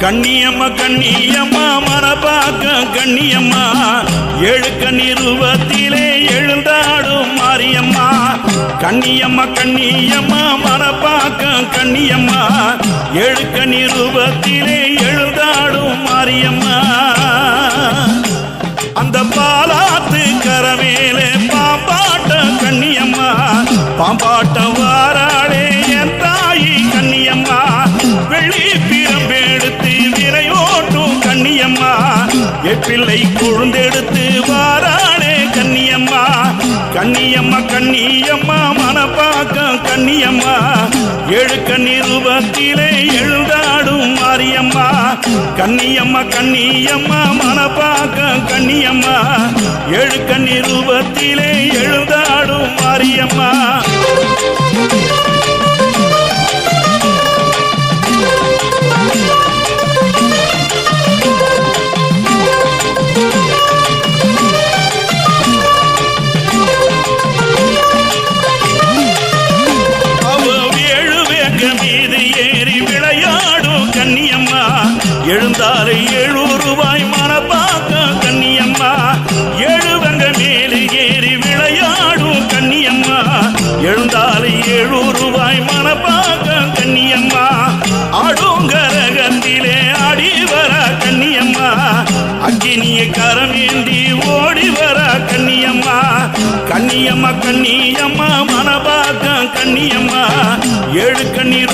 கண்ணியம்மா கண்ணியம்மா மரபாக்க கண்ணியம்மா. ஏழு கண்ணிருவத்திலே எழுந்தாடும் மாரியம்மா. கண்ணியம்மா கண்ணியம்மா மரபாக்க கண்ணியம்மா. ஏழு கண்ணிருவத்திலே எழுந்தாடும் மாரியம்மா. அந்த பாலாத்து கரவேலே பாம்பாட்ட கண்ணியம்மா. பாம்பாட்ட வாராளே எப்பிள்ளை குழுந்தெடுத்து வாராளே கன்னியம்மா. கன்னியம்மா கன்னியம்மா மனப்பாக்கம் கன்னியம்மா. ஏழு கண்ணிருபத்திலே எழுந்தாடும் மாரியம்மா. கன்னியம்மா கன்னியம்மா மனப்பாக்கம் கன்னியம்மா. ஏழு கண்ணிருபத்திலே எழுந்தாடும் மாரியம்மா. விளையாடும் கண்ணியம்மா எழுந்தாரு எழுநூறு ரூபாய் மனப்பாக்க கண்ணியம்மா எழுவங்க மேலே ஏறி விளையாடும் கண்ணியம்மா எழுந்தாரு எழுநூறு ரூபாய் மனப்பாக்க கண்ணியம்மா ஆடுங்கரகத்திலே ஆடி வர கண்ணியம்மா அக்கினிய கரமேந்தி ஓடி வர கண்ணியம்மா கண்ணியம்மா கண்ணியம்மா மனபாக்கம் கண்ணியம்மா ஏழு கண்ணீர்